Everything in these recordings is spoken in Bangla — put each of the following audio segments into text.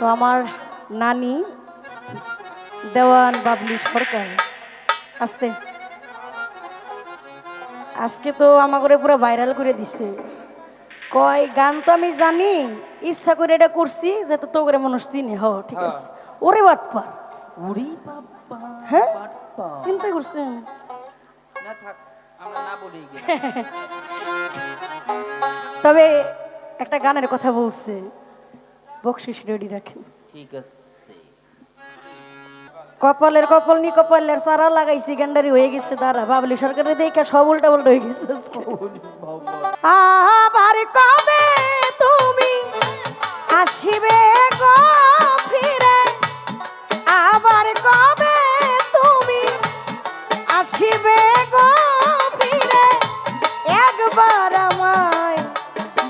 তো আমার নানি দেওয়ান বাবলি সরকার আসতে। আজকে তো আমাকে পুরো ভাইরাল করে দিছে। কয় গান তো আমি জানি ইচ্ছা করে এটা করছি যে তো করে মানুষ চিনে। হো ঠিক হ্যাঁ। আছে। ওরে বাপ্পা। ওরে বাপ্পা হ্যাঁ? চিন্তা করছেন? না থাক আমরা না বলি গিয়ে তবে একটা গানের কথা বলছে। বকশিস রেডি রাখেন। ঠিক আছে। কপালের কপাল নি কপালের সারা লাগাইছি গেন্ডারি হয়ে গেছে দাঁড়া বাবলি সরকারের দেখে সব উল্টা উল্টা হয়ে গেছে আজকে।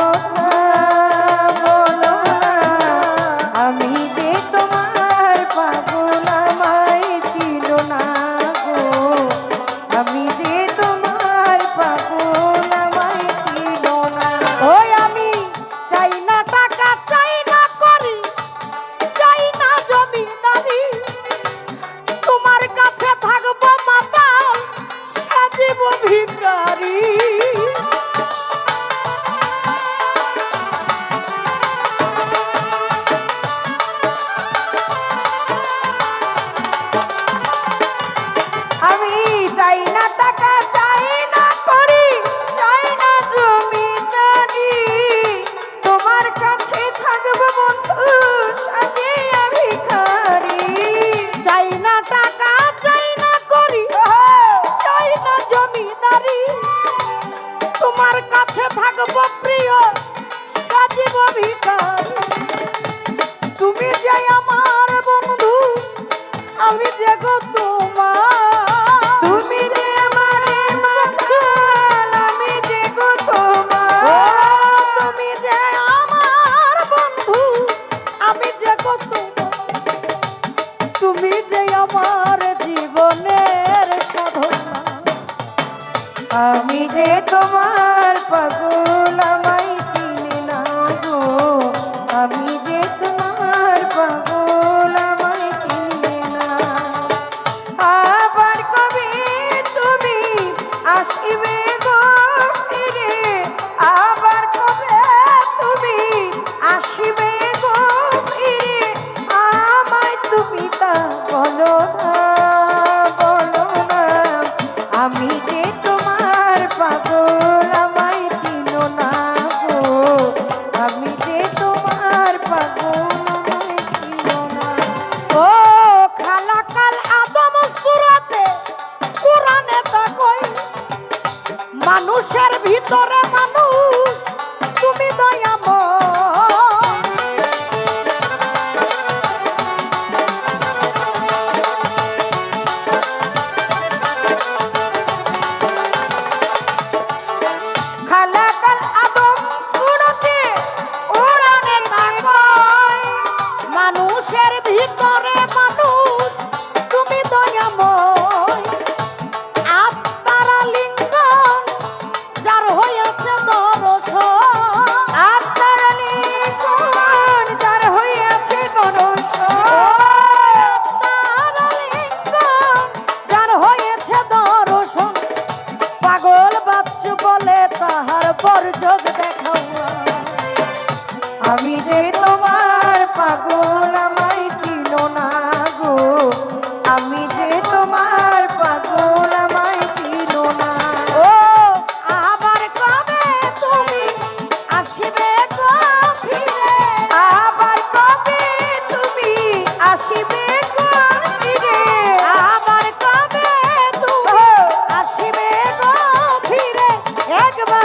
Oh, অপর যোগ দেখাও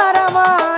para amar.